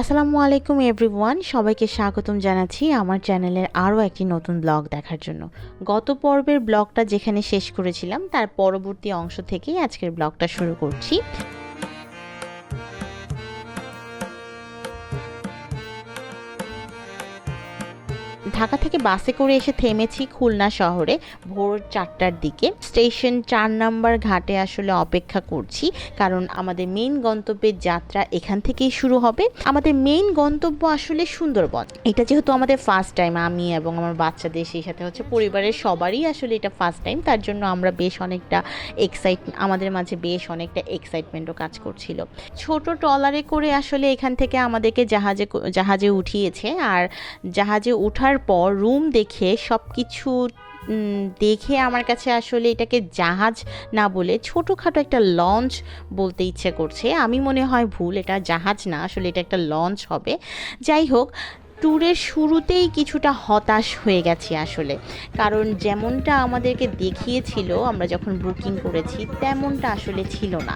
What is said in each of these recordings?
আসসালামু আলাইকুম এভরিওয়ান, সবাইকে স্বাগতম জানাচ্ছি আমার চ্যানেলের আরও একটি নতুন ব্লগ দেখার জন্য। গত পর্বের ব্লগটা যেখানে শেষ করেছিলাম, তার পরবর্তী অংশ থেকেই আজকের ব্লগটা শুরু করছি। ঢাকা থেকে বাসে করে এসে থেমেছি খুলনা শহরে ভোর চারটার দিকে। স্টেশন চার নাম্বার ঘাটে আসলে অপেক্ষা করছি, কারণ আমাদের মেইন গন্তব্যের যাত্রা এখান থেকেই শুরু হবে। আমাদের মেইন গন্তব্য আসলে সুন্দরবন। এটা যেহেতু আমাদের ফার্স্ট টাইম আমি এবং আমার বাচ্চাদের সেই সাথে হচ্ছে পরিবারের সবারই আসলে এটা ফার্স্ট টাইম তার জন্য আমরা বেশ অনেকটা এক্সাইট আমাদের মাঝে বেশ অনেকটা এক্সাইটমেন্টও কাজ করছিল। ছোট ট্রলারে করে আসলে এখান থেকে আমাদেরকে জাহাজে জাহাজে উঠিয়েছে, আর জাহাজে ওঠার পর রুম দেখে সব কিছু দেখে আমার কাছে আসলে এটাকে জাহাজ না বলে ছোটোখাটো একটা লঞ্চ বলতে ইচ্ছে করছে। আমি মনে হয় ভুল, এটা জাহাজ না, আসলে এটা একটা লঞ্চ হবে। যাই হোক ট্যুরের শুরুতেই কিছুটা হতাশ হয়ে গেছি আসলে। কারণ যেমনটা আমাদেরকে দেখিয়েছিল, আমরা যখন বুকিং করেছি, তেমনটা আসলে ছিল না।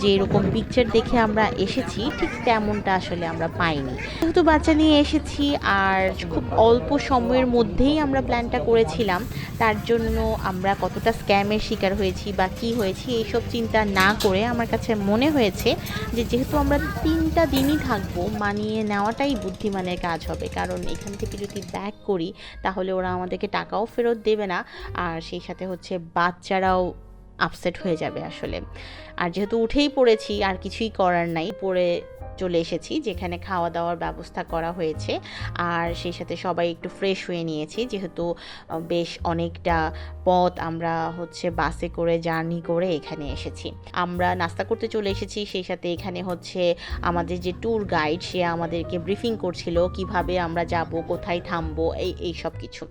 যে এরকম পিকচার দেখে আমরা এসেছি, ঠিক তেমনটা আসলে আমরা পাইনি। যেহেতু বাচ্চা নিয়ে এসেছি আর খুব অল্প সময়ের মধ্যেই আমরা প্ল্যানটা করেছিলাম, তার জন্য আমরা কতটা স্ক্যামের শিকার হয়েছি বা কি হয়েছি, এইসব চিন্তা না করে আমার কাছে মনে হয়েছে যে, যেহেতু আমরা তিনটা দিনই থাকব, মানিয়ে নেওয়াটাই বুদ্ধিমানের কাজ হবে। কারণ এখান থেকে যদি ব্যাক করি, তাহলে ওরা আমাদেরকে টাকাও ফেরত দেবে না। আর সেই সাথে হচ্ছে বাচ্চারাও আপসেট হয়ে যাবে আসলে। আর যেহেতু উঠেই পড়েছি, আর কিছুই করার নাই, পড়ে চলে এসেছি, যেখানে খাওয়া দাওয়ার ব্যবস্থা করা হয়েছে। আর সেই সাথে সবাই একটু ফ্রেশ হয়ে নিয়েছি, যেহেতু বেশ অনেকটা পথ আমরা হচ্ছে বাসে করে জার্নি করে এখানে এসেছি। আমরা নাস্তা করতে চলে এসেছি, সেই সাথে এখানে হচ্ছে আমাদের যে ট্যুর গাইড সে আমাদেরকে ব্রিফিং করছিল, কীভাবে আমরা যাব, কোথায় থামবো, এই এই সব কিছু।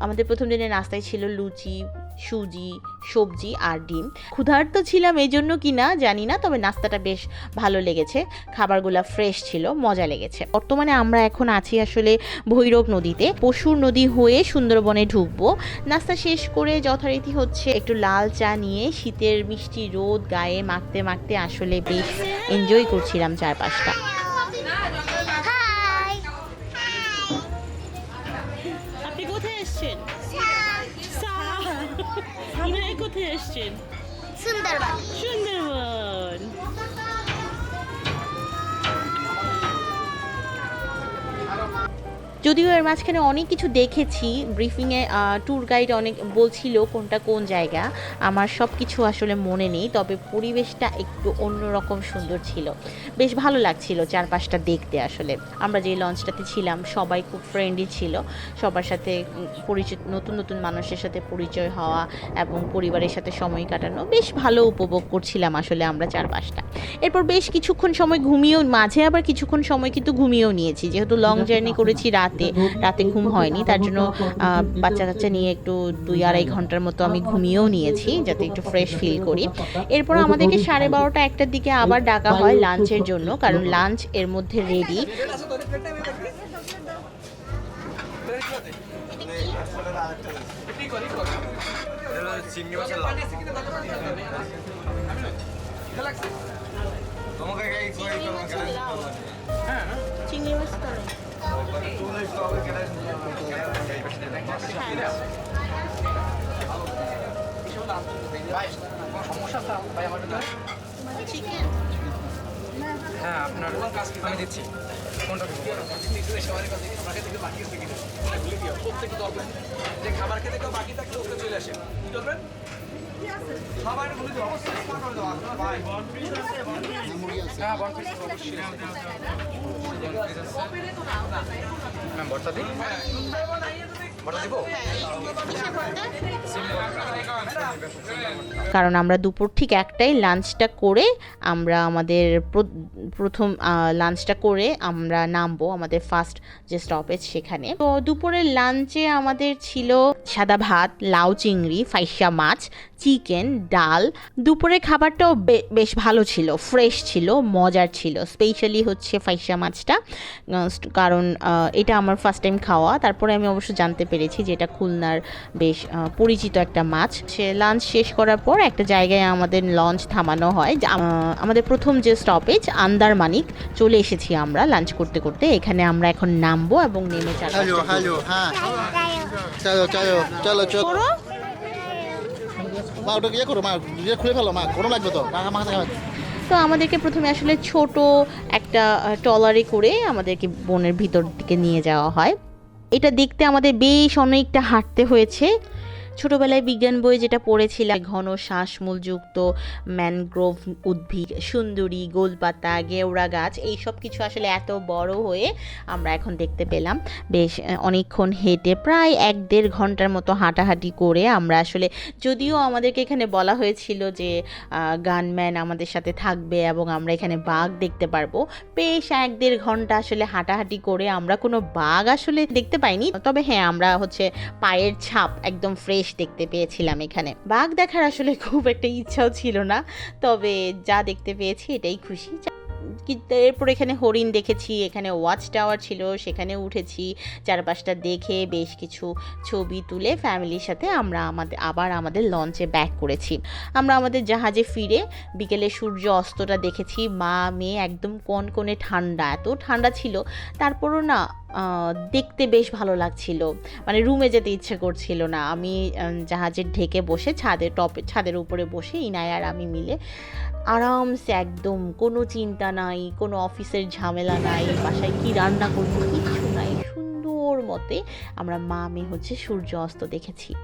আমাদের প্রথম দিনের নাস্তায় ছিল লুচি, সুজি, সবজি আর ডিম। ক্ষুধার্ত ছিলাম এই জন্য কি না জানি না, তবে নাস্তাটা বেশ ভালো লেগেছে। খাবারগুলো ফ্রেশ ছিল, মজা লেগেছে। বর্তমানে আমরা এখন আছি আসলে ভৈরব নদীতে। পশুর নদী হয়ে সুন্দরবনে ঢুকবো। নাস্তা শেষ করে যথারীতি হচ্ছে একটু লাল চা নিয়ে শীতের মিষ্টি রোদ গায়ে মাখতে মাখতে আসলে বেশ এনজয় করছিলাম চারপাশটা। এসছেন? সুন্দরবন। সুন্দরবন। যদিও এর মাঝখানে অনেক কিছু দেখেছি ব্রিফিংয়ে ট্যুর গাইড অনেক বলছিল কোনটা কোন জায়গা। আমার সব কিছু আসলে মনে নেই তবে পরিবেশটা একটু অন্যরকম সুন্দর ছিল। বেশ ভালো লাগছিল চারপাশটা দেখতে আসলে। আমরা যে লঞ্চটাতে ছিলাম সবাই খুব ফ্রেন্ডলি ছিল। সবার সাথে পরিচিত নতুন নতুন মানুষের সাথে পরিচয় হওয়া এবং পরিবারের সাথে সময় কাটানো বেশ ভালো উপভোগ করছিলাম আসলে আমরা চারপাশটা। এরপর বেশ কিছুক্ষণ সময় ঘুমিয়েও মাঝে আবার কিছুক্ষণ সময় কিন্তু ঘুমিয়েও নিয়েছি। যেহেতু লং জার্নি করেছি রাতে রাতে রাতে ঘুম হয়নি। তার জন্য বাচ্চা কাচ্চা নিয়ে একটু দুই আড়াই ঘণ্টার মতো আমি ঘুমিয়েও নিয়েছি যাতে একটু ফ্রেশ ফিল করি। এরপর আমাদেরকে সাড়ে বারোটা একটার দিকে আবার ডাকা হয় লাঞ্চের জন্য কারণ লাঞ্চ এর মধ্যে রেডি চিংড়ি মাছ হ্যাঁ আপনার আমি দিচ্ছি কোনটা যে খাবার খেতে কেউ বাকি থাকলে ওকে চলে আসে কি করবেন হ্যাঁ অবশ্যই কারণ আমরা দুপুর ঠিক একটাই লাঞ্চটা করে আমরা আমাদের প্র- প্রথম লাঞ্চটা করে আমরা নামবো আমাদের ফার্স্ট যে স্টপেজ সেখানে। তো দুপুরের লাঞ্চে আমাদের ছিল সাদা ভাত, লাউ চিংড়ি, ফাইসা মাছ চিকেন ডাল। দুপুরের খাবারটাও বেশ ভালো ছিল ফ্রেশ ছিল মজার ছিল। স্পেশালি হচ্ছে ফাইসা মাছটা। কারণ এটা আমার ফার্স্ট টাইম খাওয়া। তারপরে আমি অবশ্য জানতে পেরেছি যেটা খুলনার বেশ পরিচিত একটা মাছ। সে লাঞ্চ শেষ করার পর একটা জায়গায় আমাদের লঞ্চ থামানো হয়। আমাদের প্রথম যে স্টপেজ আন্দারমানিক চলে এসেছি আমরা লাঞ্চ করতে করতে। এখানে আমরা এখন নামবো এবং নেমে হ্যালো চারপাশটা হ্যালো হ্যাঁ। চলো চলো চলো চলো। ইয়ে করো, মা খুলে ফেলো, মা লাগবে তো তো আমাদেরকে প্রথমে আসলে ছোট একটা টলারে করে আমাদেরকে বনের ভিতর দিকে নিয়ে যাওয়া হয়। এটা দেখতে আমাদের বেশ অনেকটা হাঁটতে হয়েছে। ছোটবেলায় বিজ্ঞান বই যেটা পড়েছিলাম, ঘন শ্বাসমূলযুক্ত ম্যানগ্রোভ উদ্ভিদ, সুন্দরী, গোলপাতা, গেওড়া গাছ এই সব কিছু আসলে এত বড় হয়ে আমরা এখন দেখতে পেলাম। বেশ অনেকক্ষণ হেঁটে প্রায় এক দেড় ঘণ্টার মতো হাঁটাহাঁটি করে আমরা আসলে, যদিও আমাদেরকে এখানে বলা হয়েছিল যে গানম্যান আমাদের সাথে থাকবে এবং আমরা এখানে বাঘ দেখতে পারব, বেশ এক দেড় ঘণ্টা আসলে হাঁটাহাঁটি করে আমরা কোনো বাঘ আসলে দেখতে পাইনি। তবে হ্যাঁ আমরা হচ্ছে পায়ের ছাপ একদম ফ্রেশ দেখতে পেয়েছিলাম এখানে। বাঘ দেখার আসলে খুব একটা ইচ্ছাও ছিল না, তবে যা দেখতে পেয়েছি এটাই খুশি। এরপর এখানে হরিণ দেখেছি, এখানে ওয়াচ টাওয়ার ছিল, সেখানে উঠেছি, চারপাশটা দেখে বেশ কিছু ছবি তুলে ফ্যামিলির সাথে আমরা আমাদের, আবার আমাদের লঞ্চে ব্যাক করেছি। আমরা আমাদের জাহাজে ফিরে বিকেলে সূর্য অস্তটা দেখেছি, মা, মেয়ে একদম কনকনে ঠান্ডা, এত ঠান্ডা ছিল, তারপরও না দেখতে বেশ ভালো লাগছিল মানে রুমে যেতে ইচ্ছে করছিল না। আমি জাহাজের ঢেকে বসে ছাদের টপে, ছাদের উপরে বসে ইনায় আর আমি মিলে আরামসে একদম, কোনো চিন্তা নাই, কোনো অফিসের ঝামেলা নাই, বাসায় কি রান্না করব কিছু নাই। সুন্দর মতে আমরা মা মেয়ে হচ্ছে সূর্য অস্ত দেখেছি।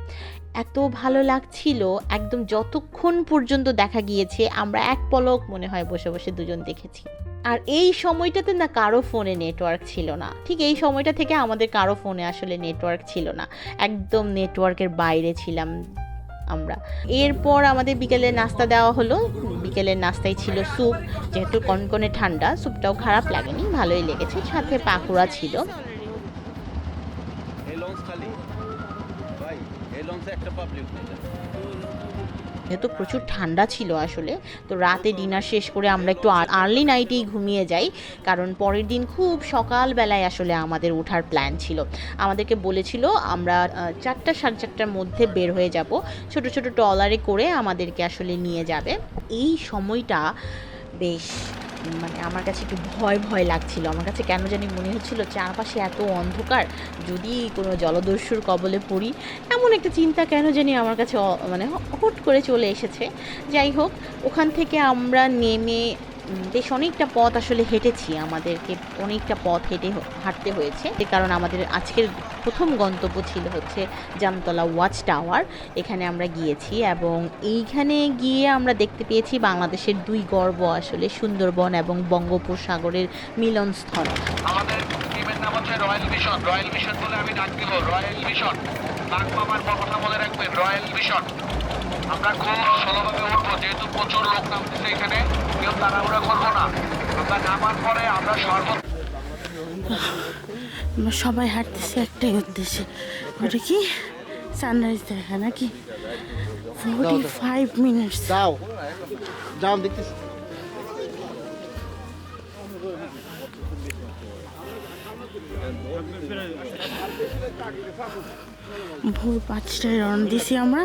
এত ভালো লাগছিল, একদম যতক্ষণ পর্যন্ত দেখা গিয়েছে, আমরা এক পলক মনে হয় বসে বসে দুজন দেখেছি। আর এই সময়টাতে না কারও ফোনে নেটওয়ার্ক ছিল না। ঠিক এই সময়টা থেকে আমাদের কারও ফোনে আসলে নেটওয়ার্ক ছিল না। একদম নেটওয়ার্কের বাইরে ছিলাম। আমরা। এরপর আমাদের বিকেলে নাস্তা দেওয়া হলো। বিকেলের নাস্তায় ছিল স্যুপ, যেহেতু কনকনে ঠান্ডা, স্যুপটাও খারাপ লাগেনি, ভালোই লেগেছে। সাথে পাকোড়া ছিল। একটা পাবলিক যেহেতু প্রচুর ঠান্ডা ছিল আসলে। তো রাতে ডিনার শেষ করে আমরা একটু আর্লি নাইটেই ঘুমিয়ে যাই। কারণ পরের দিন খুব সকালবেলায় আসলে আমাদের ওঠার প্ল্যান ছিল। আমাদেরকে বলেছিল, আমরা চারটা সাড়ে চারটার মধ্যে বের হয়ে যাব। ছোট ছোট ট্রলারে করে আমাদেরকে আসলে নিয়ে যাবে। এই সময়টা বেশ মানে আমার কাছে একটু ভয় ভয় লাগছিল। আমার কাছে কেন জানি মনে হচ্ছিল চারপাশে এত অন্ধকার, যদি কোনো জলদস্যুর কবলে পড়ি, এমন একটা চিন্তা কেন জানি আমার কাছে মানে হুট করে চলে এসেছে। যাই হোক, ওখান থেকে আমরা নেমে বেশ অনেকটা পথ আসলে হেঁটেছি। আমাদেরকে অনেকটা পথ হেঁটে হাঁটতে হয়েছে। যে কারণ আমাদের আজকের প্রথম গন্তব্য ছিল হচ্ছে জামতলা ওয়াচ টাওয়ার। এখানে আমরা গিয়েছি এবং এইখানে গিয়ে আমরা দেখতে পেয়েছি বাংলাদেশের দুই গর্ব আসলে, সুন্দরবন এবং বঙ্গোপসাগরের মিলনস্থল। রয়্যাল মিশন রয়্যাল মিশন বলে আমি ডাক দিব। রয়্যাল মিশন কথা মনে রাখবেন। রয়্যাল মিশন আমরা খুব উঠবো যেহেতু প্রচুর লোক নামতেছে এখানে কেউ তাড়াহুড়া করব না। আমরা নামার পরে আমরা আমরা সবাই হাঁটতেছি একটাই উদ্দেশ্যে। ওটা কি? সানরাইজ দেখা নাকি? ফোর্টি ফাইভ মিনিটস যাও যাও দেখতেছি। ভোর পাঁচটায় রওনা দিছি আমরা।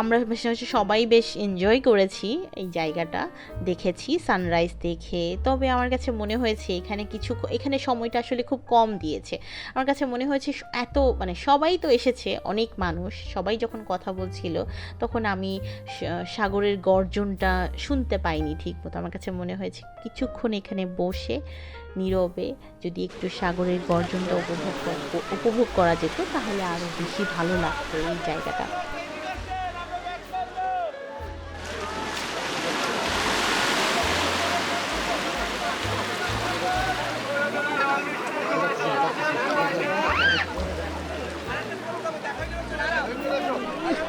আমরা বেশ সবাই বেশ এনজয় করেছি এই জায়গাটা। দেখেছি সানরাইজ দেখে। তবে আমার কাছে মনে হয়েছে এখানে কিছু এখানে সময়টা আসলে খুব কম দিয়েছে। আমার কাছে মনে হয়েছে এত মানে সবাই তো এসেছে, অনেক মানুষ। সবাই যখন কথা বলছিল, তখন আমি সাগরের গর্জনটা শুনতে পাইনি ঠিক মতো। আমার কাছে মনে হয়েছে কিছুক্ষণ এখানে বসে, নীরবে যদি একটু সাগরের গর্জনটা উপভোগ উপভোগ করা যেত, তাহলে আরও বেশি ভালো লাগতো এই জায়গাটা।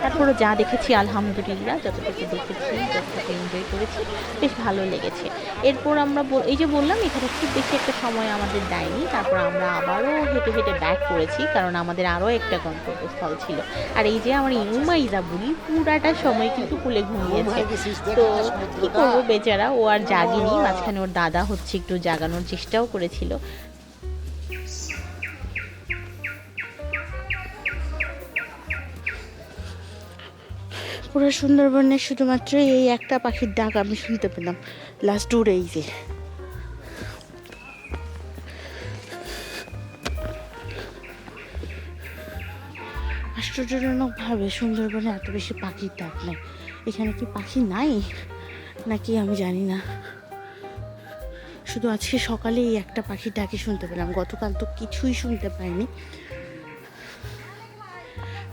তারপরে যা দেখেছি, আলহামদুলিল্লাহ, যতটুকু দেখেছি, যতটুকু এনজয় করেছি, বেশ ভালো লেগেছে। এরপর আমরা বল- এই যে বললাম, এখানে খুব বেশি একটা সময় আমাদের দেয়নি, তারপর আমরা আবারও হেঁটে হেঁটে ব্যাক করেছি, কারণ আমাদের আরও একটা গন্তব্যস্থল ছিল। আর এই যে আমার ইউমাইদা বুড়ি পুরাটা সময় কিন্তু কুলে ঘুমিয়েছে। তো কি করব বেচারা, ও আর জাগিনি, মাঝখানে ওর দাদা হচ্ছে একটু জাগানোর চেষ্টাও করেছিল। পুরো সুন্দরবনে শুধুমাত্র এই একটা পাখির ডাক আমি শুনতে পেলাম। লাস্ট উড়ে এই যে। আশ্চর্যজনকভাবে সুন্দরবনে এত বেশি পাখির ডাক নাই। এখানে কি পাখি নাই? নাকি আমি জানি না। শুধু আজকে সকালে এই একটা পাখির ডাকি শুনতে পেলাম। গতকাল তো কিছুই শুনতে পাইনি।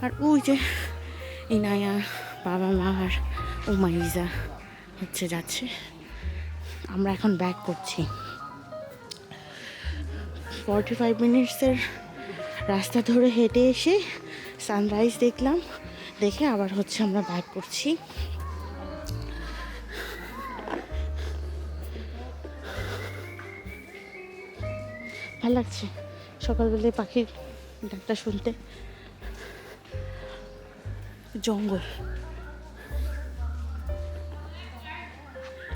আর ওই যে, এই নায়া। বাবা মা আর ও মাইজা হচ্ছে যাচ্ছে। আমরা এখন ব্যাক করছি। ফর্টি ফাইভ মিনিটসের রাস্তা ধরে হেঁটে এসে সানরাইজ দেখলাম। দেখে আবার হচ্ছে আমরা ব্যাক করছি। ভালো লাগছে সকালবেলায় পাখির ডাকটা শুনতে। জঙ্গল।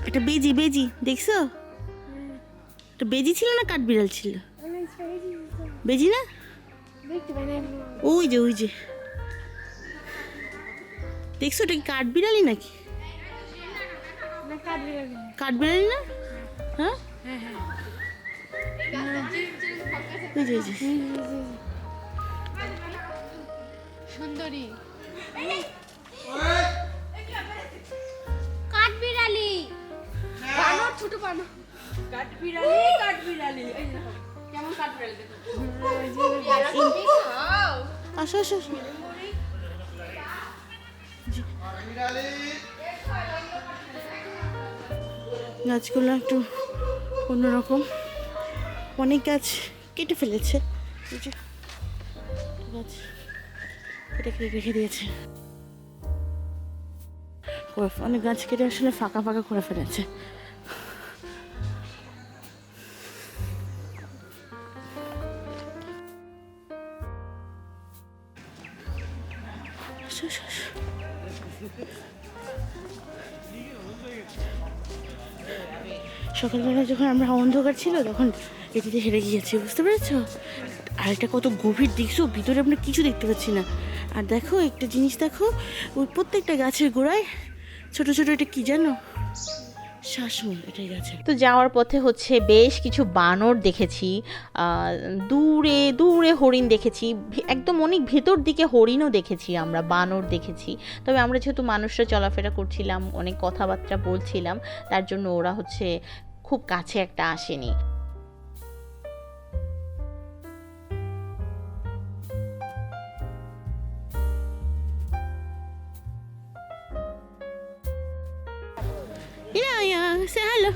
একটা বেজি বেজি দেখছ? একটা বেজি ছিল না কাঠবিড়াল ছিল? বেজি না? ওই যে ওই যে। দেখছ ওটা কি কাঠবিড়ালি নাকি? কাঠ কাঠবিড়ালি না? হ্যাঁ? সুন্দরী। বানর ছোট বানর। কাঠবিড়ালি কাঠবিড়ালি কেমন কাঠবিড়ালি আসো আসো আসো। গাছগুলো একটু অন্যরকম। অনেক গাছ কেটে ফেলেছে। গাছ কেটে রেখে দিয়েছে। অনেক গাছ কেটে আসলে ফাঁকা ফাঁকা করে ফেলেছে। সকালবেলা যখন আমরা অন্ধকার ছিল, তখন এটিতে হেরে গিয়েছি, বুঝতে পেরেছ? আর এটা কত গভীর দেখছ ভিতরে আমরা কিছু দেখতে পাচ্ছি না। আর দেখো, একটা জিনিস দেখো, ওই প্রত্যেকটা গাছের গোড়ায় ছোট ছোট এটা কি জানো? শ্বাসমূল, এটাই আছে। তো যাওয়ার পথে হচ্ছে বেশ কিছু বানর দেখেছি দূরে দূরে হরিণ দেখেছি একদম অনেক ভেতর দিকে হরিণও দেখেছি আমরা, বানর দেখেছি। তবে আমরা যেহেতু মানুষরা চলাফেরা করছিলাম, অনেক কথাবার্তা বলছিলাম, তার জন্য ওরা হচ্ছে খুব কাছে একটা আসেনি। Yeah, yeah, say hello.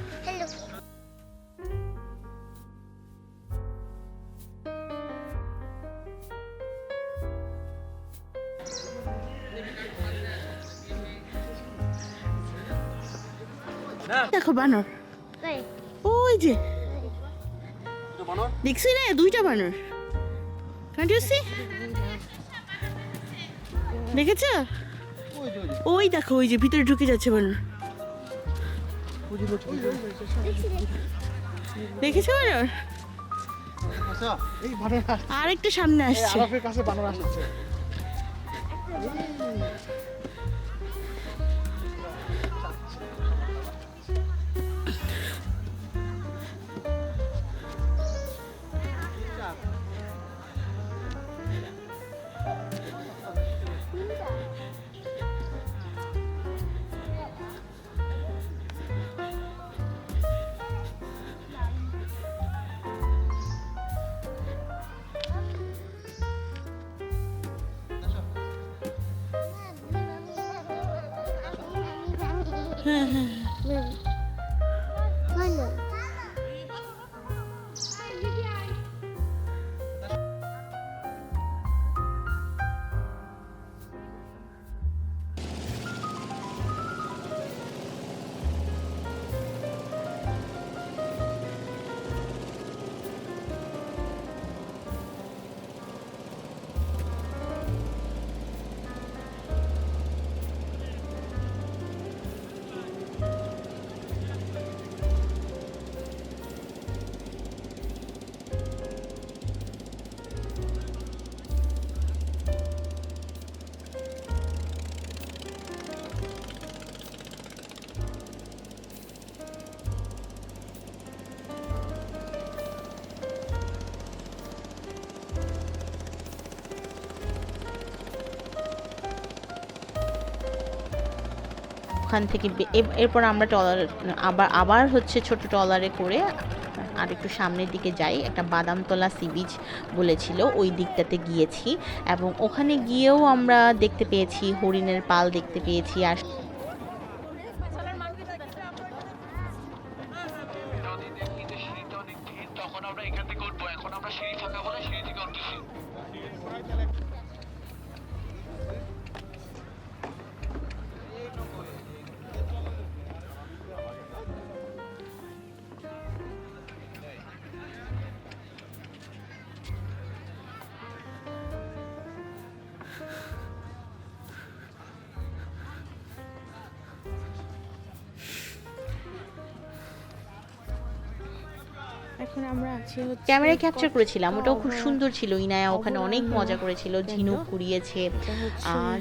দেখো বানর। ওই যে। দেখছি না দুইটা বানর। কান্ট ইউ সি দেখেছ? ওই দেখো ওই যে ভিতরে ঢুকে যাচ্ছে বানর। দেখেছ বানর আচ্ছা বানর আর একটু সামনে আসছে। আরফের কাছে বানর আসছে। হ্যাঁ হ্যাঁ ওখান থেকে এরপর আমরা ট্রলার আবার আবার হচ্ছে ছোট ট্রলারে করে আর একটু সামনের দিকে যাই। একটা বাদামতলা সি বিচ বলেছিল, ওই দিকটাতে গিয়েছি। এবং ওখানে গিয়েও আমরা দেখতে পেয়েছি, হরিণের পাল দেখতে পেয়েছি, আর এখন আমরা আছি ক্যামেরায় ক্যাপচার করেছিলাম ওটাও খুব সুন্দর ছিল ইনায়া ওখানে অনেক মজা করেছিল ঝিনুক কুড়িয়েছে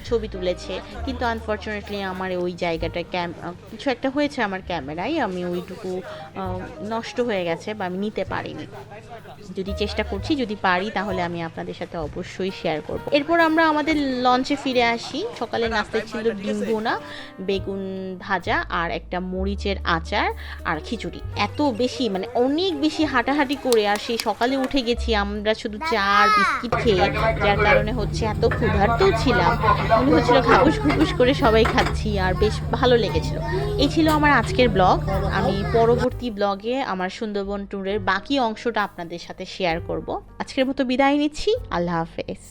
ছবি তুলেছে কিন্তু আনফর্চুনেটলি আমার ওই জায়গাটা ক্যাম কিছু একটা হয়েছে আমার ক্যামেরায় আমি ওইটুকু নষ্ট হয়ে গেছে বা আমি নিতে পারিনি। যদি চেষ্টা করছি যদি পারি তাহলে আমি আপনাদের সাথে অবশ্যই শেয়ার করব। এরপর আমরা আমাদের লঞ্চে ফিরে আসি। সকালে নাস্তায় ছিল ডিম ভুনা বেগুন ভাজা আর একটা মরিচের আচার আর খিচুড়ি। এত বেশি মানে অনেক বেশি হাঁটাহাঁটি করে আর সেই সকালে উঠে গেছি আমরা শুধু চা আর বিস্কিট খেয়ে যার কারণে হচ্ছে এত ক্ষুধার্তও ছিলাম। মনে হচ্ছিল ঘাপুস ঘুপুস করে সবাই খাচ্ছি আর বেশ ভালো লেগেছিল। এই ছিল আমার আজকের ব্লগ। আমি পরবর্তী ব্লগে আমার সুন্দরবন ট্যুরের বাকি অংশটা আপনাদের সাথে শেয়ার করব। আজকের মতো বিদায় নিচ্ছি। আল্লাহ হাফেজ।